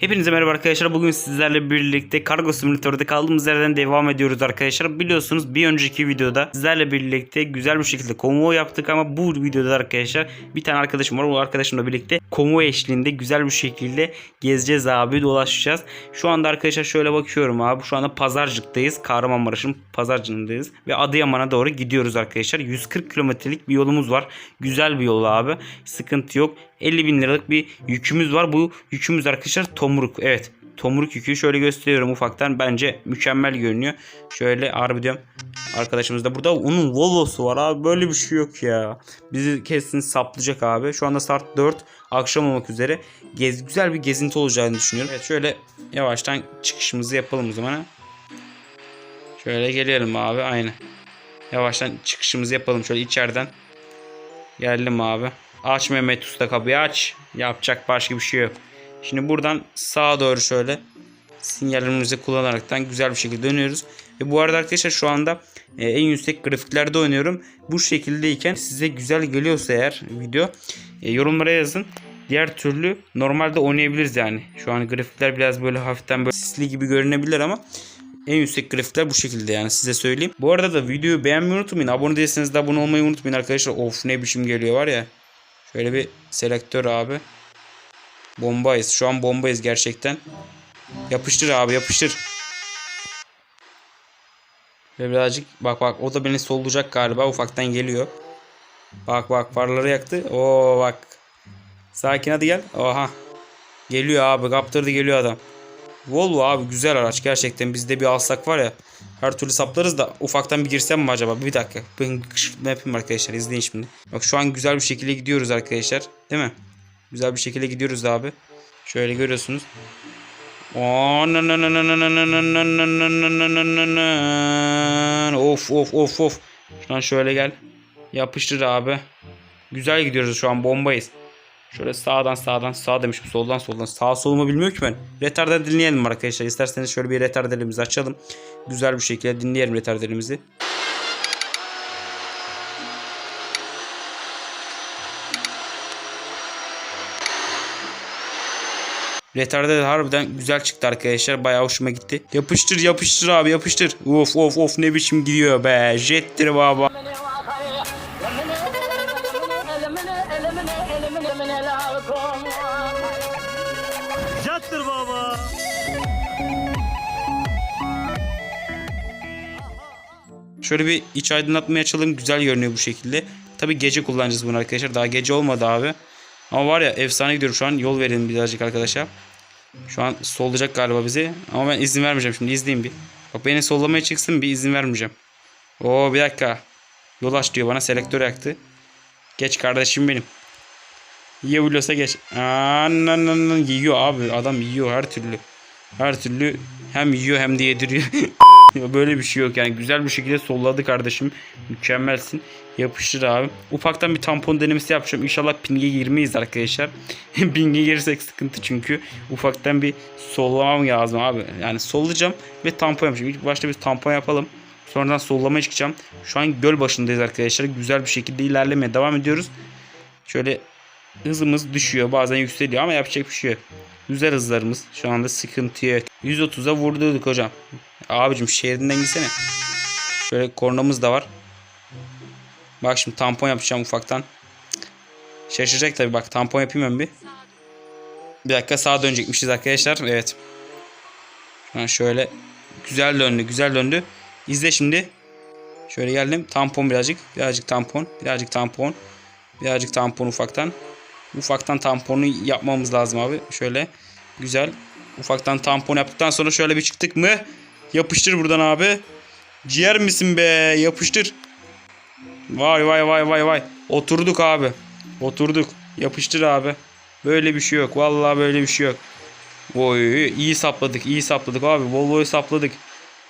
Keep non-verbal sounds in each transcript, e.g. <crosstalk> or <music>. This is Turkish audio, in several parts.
Hepinize merhaba arkadaşlar. Bugün sizlerle birlikte Kargo Simülatör'de kaldığımız yerden devam ediyoruz arkadaşlar. Biliyorsunuz bir önceki videoda sizlerle birlikte güzel bir şekilde konvoy yaptık ama bu videoda arkadaşlar bir tane arkadaşım var. O arkadaşımla birlikte konvoy eşliğinde güzel bir şekilde gezeceğiz abi dolaşacağız. Şu anda arkadaşlar şöyle bakıyorum abi. Şu anda Pazarcık'tayız. Kahramanmaraş'ın Pazarcık'ındayız. Ve Adıyaman'a doğru gidiyoruz arkadaşlar. 140 kilometrelik bir yolumuz var. Güzel bir yol abi. Sıkıntı yok. 50 bin liralık bir yükümüz var. Bu yükümüz arkadaşlar tomruk. Evet. Tomruk yükü şöyle gösteriyorum ufaktan. Bence mükemmel görünüyor. Şöyle harbi diyorum. Arkadaşımız da burada. Onun Volvo'su var abi. Böyle bir şey yok ya. Bizi kesin saplayacak abi. Şu anda saat 4. Akşam olmak üzere. Gez, güzel bir gezinti olacağını düşünüyorum. Evet şöyle yavaştan çıkışımızı yapalım o zaman. Şöyle gelelim abi. Aynı. Yavaştan çıkışımızı yapalım şöyle içeriden. Geldim abi. Aç Mehmet Usta kapıyı aç. Yapacak başka bir şey yok. Şimdi buradan sağa doğru şöyle sinyallerimizi kullanaraktan güzel bir şekilde dönüyoruz. Ve bu arada arkadaşlar şu anda e, en yüksek grafiklerde oynuyorum. Bu şekildeyken size güzel geliyorsa eğer video e, yorumlara yazın. Diğer türlü normalde oynayabiliriz yani. Şu an grafikler biraz böyle hafiften böyle sisli gibi görünebilir ama en yüksek grafikler bu şekilde yani size söyleyeyim. Bu arada da videoyu beğenmeyi unutmayın. Abone değilseniz de abone olmayı unutmayın arkadaşlar. Of ne biçim geliyor var ya. Şöyle bir selektör abi. Bombayız. Şu an bombayız gerçekten. Yapıştır abi yapıştır. Ve birazcık bak bak o da beni sollayacak galiba ufaktan geliyor. Bak bak farları yaktı. Oo bak. Sakin hadi gel. Oha. Geliyor abi kaptırdı geliyor adam. Volvo abi güzel araç gerçekten bizde bir alsak var ya her türlü saplarız da ufaktan bir girsem mi acaba bir dakika ben kışkırtma yapayım arkadaşlar izleyin şimdi bak şu an güzel bir şekilde gidiyoruz arkadaşlar değil mi güzel bir şekilde gidiyoruz abi şöyle görüyorsunuz of of of of şu an şöyle gel yapıştır abi güzel gidiyoruz şu an bombayız Şöyle sağdan sağdan sağ demişim soldan soldan sağ solumu bilmiyor ki ben. Retarder dinleyelim arkadaşlar. İsterseniz şöyle bir retarderimizi açalım. Güzel bir şekilde dinleyelim retarderimizi. Retarder harbiden güzel çıktı arkadaşlar. Bayağı hoşuma gitti. Yapıştır yapıştır abi yapıştır. Of of of ne biçim gidiyor be. Jettir baba. Jattır baba. Şöyle bir iç aydınlatmaya açalım. Güzel görünüyor bu şekilde. Tabi gece kullanacağız bunu arkadaşlar. Daha gece olmadı abi. Ama var ya efsane gidiyorum şu an. Yol verelim birazcık arkadaşlar. Şu an sollayacak galiba bizi. Ama ben izin vermeyeceğim şimdi. izleyin bir. Bak beni sollamaya çıksın bir izin vermeyeceğim. Oo bir dakika. Yol aç diyor bana. Selektör yaktı. Geç kardeşim benim. Yiyebiliyorsa geç. Anan yiyor abi. Adam yiyor her türlü. Her türlü hem yiyor hem de yediriyor. Böyle bir şey yok yani. Güzel bir şekilde solladı kardeşim. Mükemmelsin. Yapıştır abi. Ufaktan bir tampon denemesi yapacağım. İnşallah pinge girmeyiz arkadaşlar. <laughs> pinge girsek sıkıntı çünkü. Ufaktan bir sollamam lazım abi. Yani sollayacağım ve tampon yapacağım. İlk başta bir tampon yapalım. Sonradan sollamaya çıkacağım. Şu an göl başındayız arkadaşlar. Güzel bir şekilde ilerlemeye devam ediyoruz. Şöyle hızımız düşüyor. Bazen yükseliyor ama yapacak bir şey yok. Güzel hızlarımız. Şu anda sıkıntı yok. 130'a vurdurduk hocam. Abicim şehrinden gitsene. Şöyle kornamız da var. Bak şimdi tampon yapacağım ufaktan. Şaşıracak tabii bak tampon yapayım ben bir. Bir dakika sağa dönecekmişiz arkadaşlar. Evet. Şöyle güzel döndü güzel döndü. İzle şimdi. Şöyle geldim. Tampon birazcık. Birazcık tampon. Birazcık tampon. Birazcık tampon ufaktan. Ufaktan tamponu yapmamız lazım abi. Şöyle güzel. Ufaktan tampon yaptıktan sonra şöyle bir çıktık mı? Yapıştır buradan abi. Ciğer misin be? Yapıştır. Vay vay vay vay vay. Oturduk abi. Oturduk. Yapıştır abi. Böyle bir şey yok. Vallahi böyle bir şey yok. Oy iyi sapladık. iyi sapladık abi. Volvo'yu sapladık.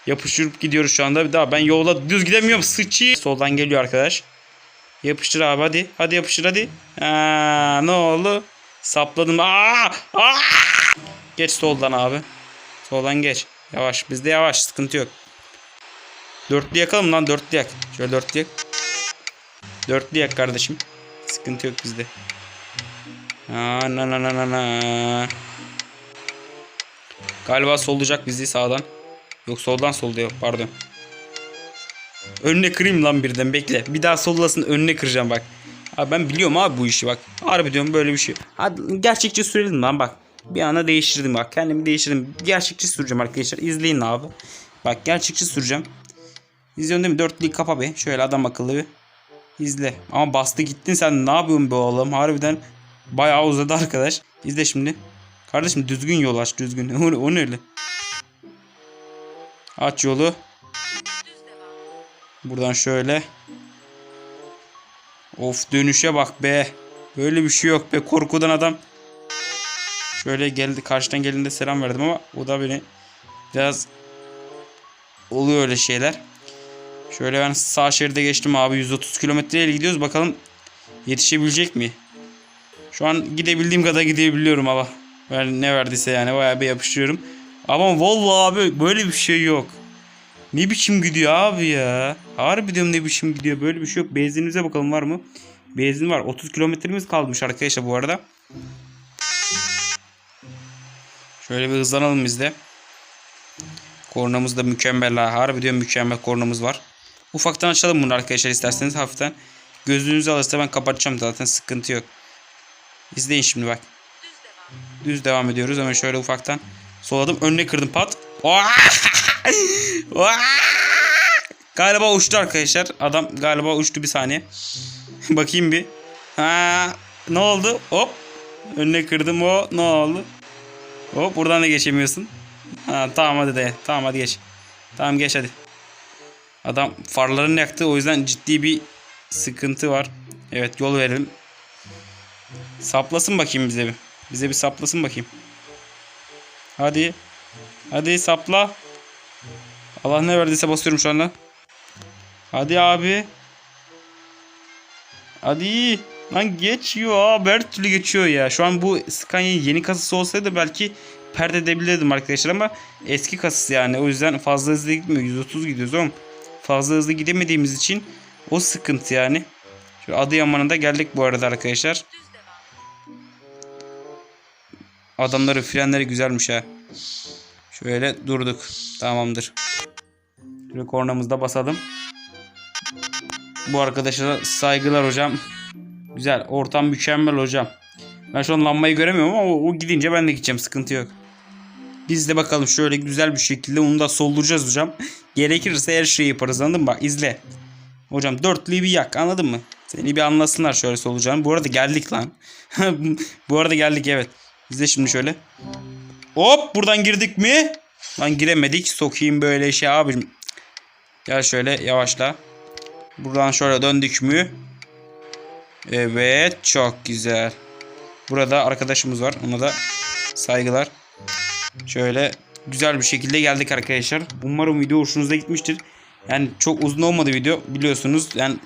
Yapıştırıp gidiyoruz şu anda. Daha ben yolda düz gidemiyorum. Sıçı. Soldan geliyor arkadaş. Yapıştır abi hadi. Hadi yapıştır hadi. Aa, ne oldu? Sapladım. Aa, aa! Geç soldan abi. Soldan geç. Yavaş. Bizde yavaş. Sıkıntı yok. Dörtlü yakalım lan. Dörtlü yak. Şöyle dörtlü yak. Dörtlü yak kardeşim. Sıkıntı yok bizde. Aa, na na na na na. Galiba sollayacak bizi sağdan. Yok soldan solluyor pardon. Önüne kırayım lan birden bekle. Bir daha sollasın önüne kıracağım bak. Abi ben biliyorum abi bu işi bak. Harbi diyorum böyle bir şey. Hadi gerçekçi sürelim lan bak. Bir anda değiştirdim bak. Kendimi değiştirdim. Gerçekçi süreceğim arkadaşlar. İzleyin abi. Bak gerçekçi süreceğim. İzliyorsun değil mi? Dörtlüyü kapa be. Şöyle adam akıllı bir. İzle. Ama bastı gittin sen ne yapıyorsun be oğlum? Harbiden bayağı uzadı arkadaş. İzle şimdi. Kardeşim düzgün yol aç düzgün. <laughs> O, o ne öyle? Aç yolu. Buradan şöyle. Of dönüşe bak be. Böyle bir şey yok be. Korkudan adam. Şöyle geldi karşıdan gelinde selam verdim ama o da beni biraz oluyor öyle şeyler. Şöyle ben sağ şeride geçtim abi 130 kilometreyle gidiyoruz bakalım yetişebilecek mi? Şu an gidebildiğim kadar gidebiliyorum ama ben ne verdiyse yani bayağı bir yapışıyorum. Ama Volvo abi böyle bir şey yok. Ne biçim gidiyor abi ya? Harbi diyorum ne biçim gidiyor. Böyle bir şey yok. Benzinimize bakalım var mı? Benzin var. 30 kilometremiz kalmış arkadaşlar bu arada. Şöyle bir hızlanalım biz de. Kornamız da mükemmel ha. Harbi diyorum mükemmel kornamız var. Ufaktan açalım bunu arkadaşlar isterseniz hafiften. Gözünüzü alırsa ben kapatacağım zaten sıkıntı yok. İzleyin şimdi bak. Düz devam ediyoruz. Hemen şöyle ufaktan soladım. Önüne kırdım pat. Galiba uçtu arkadaşlar. Adam galiba uçtu bir saniye. Bakayım bir. Ha, ne oldu? Hop. Önüne kırdım o. Ne oldu? Hop buradan da geçemiyorsun. Ha, tamam hadi de. Tamam hadi geç. Tamam geç hadi. Adam farlarını yaktı. O yüzden ciddi bir sıkıntı var. Evet yol verelim. Saplasın bakayım bize bir. Bize bir saplasın bakayım. Hadi. Hadi sapla. Allah ne verdiyse basıyorum şu anda. Hadi abi. Hadi. Lan geçiyor abi. Her türlü geçiyor ya. Şu an bu Scania'nın yeni kasası olsaydı belki perde edebilirdim arkadaşlar ama eski kasası yani. O yüzden fazla hızlı gitmiyor. 130 gidiyoruz oğlum. Fazla hızlı gidemediğimiz için o sıkıntı yani. Şu Adıyaman'a da geldik bu arada arkadaşlar. Adamların frenleri güzelmiş ha. Şöyle durduk. Tamamdır. Şöyle kornamızda basalım. Bu arkadaşa da saygılar hocam. Güzel. Ortam mükemmel hocam. Ben şu an lambayı göremiyorum ama o, o gidince ben de gideceğim. Sıkıntı yok. Biz de bakalım şöyle güzel bir şekilde onu da solduracağız hocam. <laughs> Gerekirse her şeyi yaparız anladın mı? Bak izle. Hocam dörtlüyü bir yak anladın mı? Seni bir anlasınlar şöyle solucan. Bu arada geldik lan. <laughs> Bu arada geldik evet. İzle şimdi şöyle. Hop buradan girdik mi? Lan giremedik. Sokayım böyle şey abim. Gel şöyle yavaşla. Buradan şöyle döndük mü? Evet çok güzel. Burada arkadaşımız var. Ona da saygılar. Şöyle güzel bir şekilde geldik arkadaşlar. Umarım video hoşunuza gitmiştir. Yani çok uzun olmadı video biliyorsunuz. Yani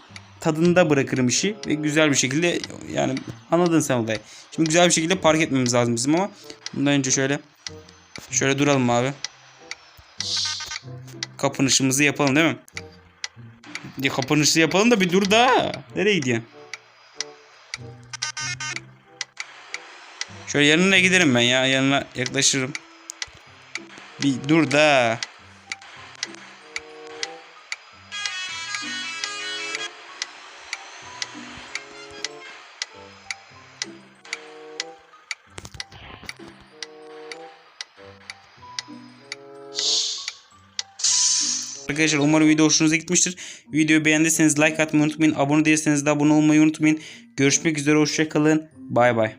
tadında bırakırım işi ve güzel bir şekilde yani anladın sen olayı. Şimdi güzel bir şekilde park etmemiz lazım bizim ama bundan önce şöyle şöyle duralım abi. Kapanışımızı yapalım değil mi? Kapanışı yapalım da bir dur da. Nereye gidiyorsun? Şöyle yanına giderim ben ya. Yanına yaklaşırım. Bir dur da. Arkadaşlar umarım video hoşunuza gitmiştir. Videoyu beğendiyseniz like atmayı unutmayın. Abone değilseniz de abone olmayı unutmayın. Görüşmek üzere hoşçakalın. Bay bay.